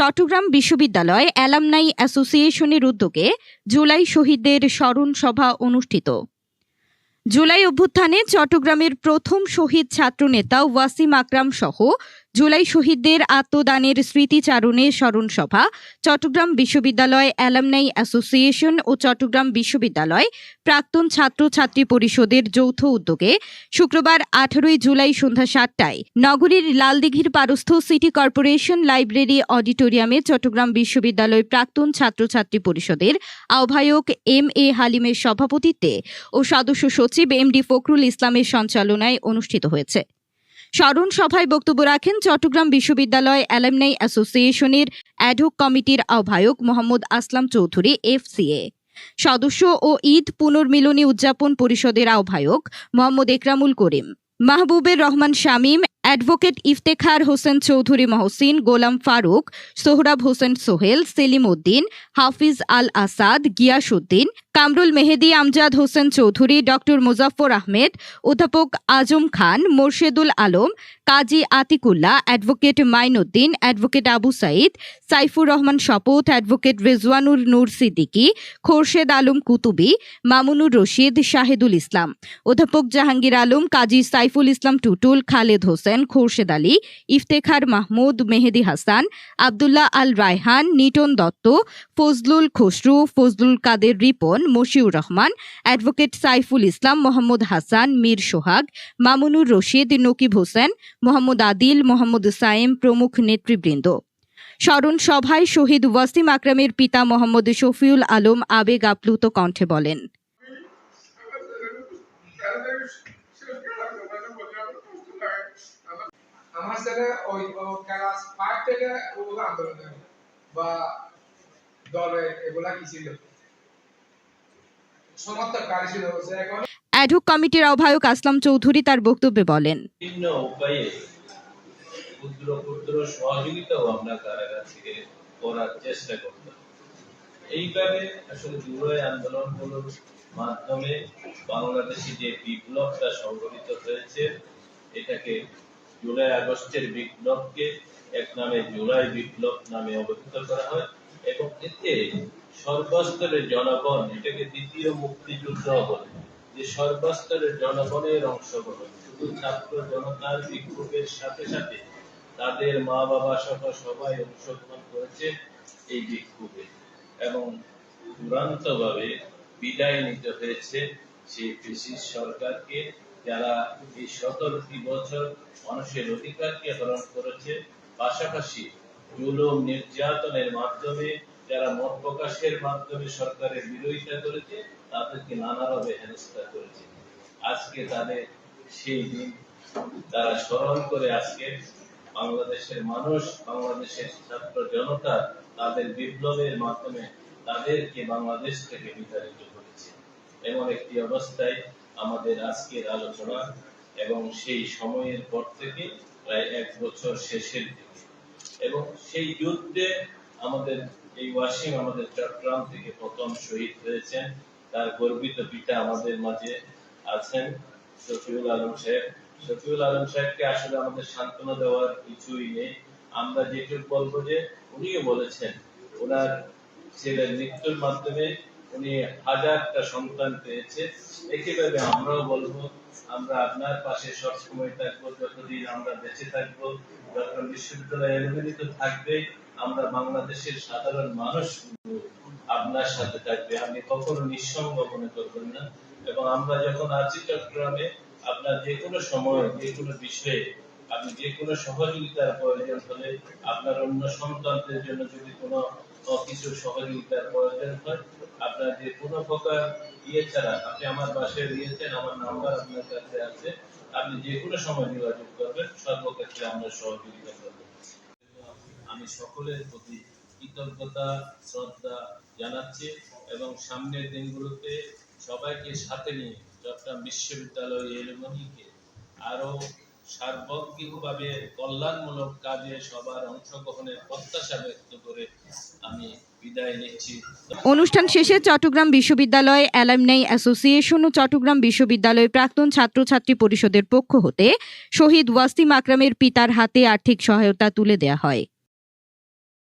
চট্টগ্রাম বিশ্ববিদ্যালয় অ্যালামনাই অ্যাসোসিয়েশনের উদ্যোগে জুলাই শহীদদের স্মরণ সভা অনুষ্ঠিত। জুলাই অভ্যুত্থানে চট্টগ্রামের প্রথম শহীদ ছাত্রনেতা ওয়াসিম আকরাম সহ জুলাই শহীদদের আত্মদানের স্মৃতিচারণে স্মরণ সভা, চট্টগ্রাম বিশ্ববিদ্যালয় অ্যালামনাই অ্যাসোসিয়েশন ও চট্টগ্রাম বিশ্ববিদ্যালয় প্রাক্তন ছাত্রছাত্রী পরিষদের যৌথ উদ্যোগে শুক্রবার আঠারোই জুলাই সন্ধ্যা সাতটায় নগরীর লালদিঘির পারস্থ সিটি কর্পোরেশন লাইব্রেরি অডিটোরিয়ামে চট্টগ্রাম বিশ্ববিদ্যালয় প্রাক্তন ছাত্রছাত্রী পরিষদের আহ্বায়ক এম এ হালিমের সভাপতিত্বে ও সদস্য সচিব এম ডি ফখরুল ইসলামের সঞ্চালনায় অনুষ্ঠিত হয়েছে। স্মরণ সভায় বক্তব্য রাখেন চট্টগ্রাম বিশ্ববিদ্যালয় অ্যালামনাই অ্যাসোসিয়েশনের অ্যাডহক কমিটির আহ্বায়ক মোহাম্মদ আসলাম চৌধুরী, এফসিএ। সদস্য ও ঈদ পুনর্মিলনী উদযাপন পরিষদের আহ্বায়ক মোহাম্মদ একরামুল করিম। মাহবুবের রহমান শামীম অ্যাডভোকেট ইফতেখার হোসেন চৌধুরী মহসিন, গোলাম ফারুক, সোহরাব হোসেন সোহেল, সেলিম উদ্দিন, হাফিজ আল আসাদ, গিয়াসউদ্দিন, কামরুল মেহেদি, আমজাদ হোসেন চৌধুরী, ডক্টর মুজাফর আহমেদ, অধ্যাপক আজম খান, মোর্শেদুল আলম কাজী আতিকুল্লাহ, অ্যাডভোকেট মাইনুদ্দিন, অ্যাডভোকেট আবু সাইদ, সাইফুর রহমান শপথ, অ্যাডভোকেট রেজওয়ানুর নূর সিদ্দিকী, খোরশেদ আলম কুতুবি, মামুনুর রশিদ, শাহেদুল ইসলাম। অধ্যাপক জাহাঙ্গীর আলম, কাজী সাইফুল ইসলাম টুটুল, খালেদ হোসেন, খোরশেদ আলী, ইফতেখার মাহমুদ, মেহেদি হাসান, আবদুল্লাহ আল রায়হান, নিটন দত্ত, ফজলুল খসরু, ফজলুল কাদের রিপন, মশিউর রহমান, অ্যাডভোকেট সাইফুল ইসলাম, মোহাম্মদ হাসান, মীর সোহাগ, মামুনুর রশিদ, নকিব হোসেন মোহাম্মদ আদিল, মোহাম্মদ সায়েম প্রমুখ নেতৃবৃন্দ। স্মরণ সভায় শহীদ ওয়াসিম আকরামের পিতা মোহাম্মদ শফিউল আলম আবেগ আপ্লুত কণ্ঠে বলেন বা দলে এগুলা কি ছিল? সমর্থককারী ছিল? এখন অ্যাডহক কমিটির আহ্বায়ক আসলাম চৌধুরী তার বক্তব্যে বলেন। মাধ্যমে বাংলাদেশে যে বিপ্লবটা সংগঠিত হয়েছে, এটাকে জুলাই আগস্টের বিপ্লবকে এক নামে জুলাই বিপ্লব নামে অবহিত করা হয় এবং এতে সর্বস্তরের জনগণ এটাকে দ্বিতীয় মুক্তিযুদ্ধ বলে যে সর্বস্তরের জনগণের অংশগ্রহণ। শুধু ছাত্র জনতার বিক্ষোভের সাথে সাথে তাদের মা বাবা সহ সবাই অংশগ্রহণ করেছে এই বিক্ষোভে। এবং চূড়ান্ত ভাবে বিদায় নিতে হয়েছে সেই ব্রিটিশ সরকারকে, যারা এই সতেরোটি বছর মানুষের অধিকারকে হরণ করেছে। পাশাপাশি জুলুম নির্যাতনের মাধ্যমে, যারা মত প্রকাশের মাধ্যমে সরকারের বিরোধিতা করেছে তাদেরকে নানাভাবে হেনস্থা করেছে। আজকে তাদের সেই দিন তারা স্মরণ করে আজকে বাংলাদেশের মানুষ, বাংলাদেশের ছাত্র জনতা তাদের বিপ্লবের মাধ্যমে তাদেরকে বাংলাদেশ থেকে বিতাড়িত করেছে। এমন একটি অবস্থায় আমাদের আজকের আলোচনা এবং সেই সময়ের পর থেকে প্রায় এক বছর শেষের দিকে। এবং সেই যুদ্ধে আমাদের এই ওয়াসিম, আমাদের চট্টগ্রাম থেকে প্রথম শহীদ হয়েছেন। তার গর্বিত পিতা আমাদের মাঝে আছেন, শফিউল আলম সাহেব। শফিউল আলম সাহেবকে আসলে আমাদের সান্ত্বনা দেওয়ার কিছুই নেই। আমরা যেটুকু বলব যে, উনিও বলেছেন, ওনার ছেলের মৃত্যুর মাধ্যমে উনি হাজারটা সন্তান পেয়েছে। একইভাবে আমরাও বলব, আমরা আপনার পাশে সবসময় থাকব, যতদিন আমরা বেঁচে থাকব ডক্টর বিশ্ববিদ্যালয় এলুমিনি তো থাকবেই আমরা বাংলাদেশের সাধারণ মানুষ, আপনার সাথে থাকবে। আপনি কখনো নিঃসঙ্গ মনে করবেন না। এবং আমরা যখন আছি চট্টগ্রামে, আপনার যে কোনো সময়, যে কোনো বিষয়ে, আপনি যে কোনো সহযোগিতার প্রয়োজন হলে আপনার অন্য সন্তানদের জন্য যদি কোনো কিছু সহযোগিতার প্রয়োজন হয়, আপনার যে কোনো প্রকার ইয়ে ছাড়া, আপনি আমার বাসায় দিয়েছেন আমার নাম্বার আপনার কাছে আছে, আপনি যে কোনো সময় যোগাযোগ করবেন, সর্বক্ষেত্রে আমরা সহযোগিতা করব। আমি সকলের প্রতি কৃতজ্ঞতা, শ্রদ্ধা জানাচ্ছি এবং সামনের দিনগুলোতে সবাইকে সাথে নিয়ে চট্টগ্রাম বিশ্ববিদ্যালয় এলুমনিকে আরও সার্বগ্রিকভাবে কল্যাণমূলক কাজে সবার অংশগ্রহণের প্রত্যাশা ব্যক্ত করে আমি অনুষ্ঠান শেষে চট্টগ্রাম বিশ্ববিদ্যালয় অ্যালামনাই অ্যাসোসিয়েশন ও চট্টগ্রাম বিশ্ববিদ্যালয় প্রাক্তন ছাত্রছাত্রী পরিষদের পক্ষ হতে শহীদ ওয়াসিম আকরামের পিতার হাতে আর্থিক সহায়তা তুলে দেয়া হয়।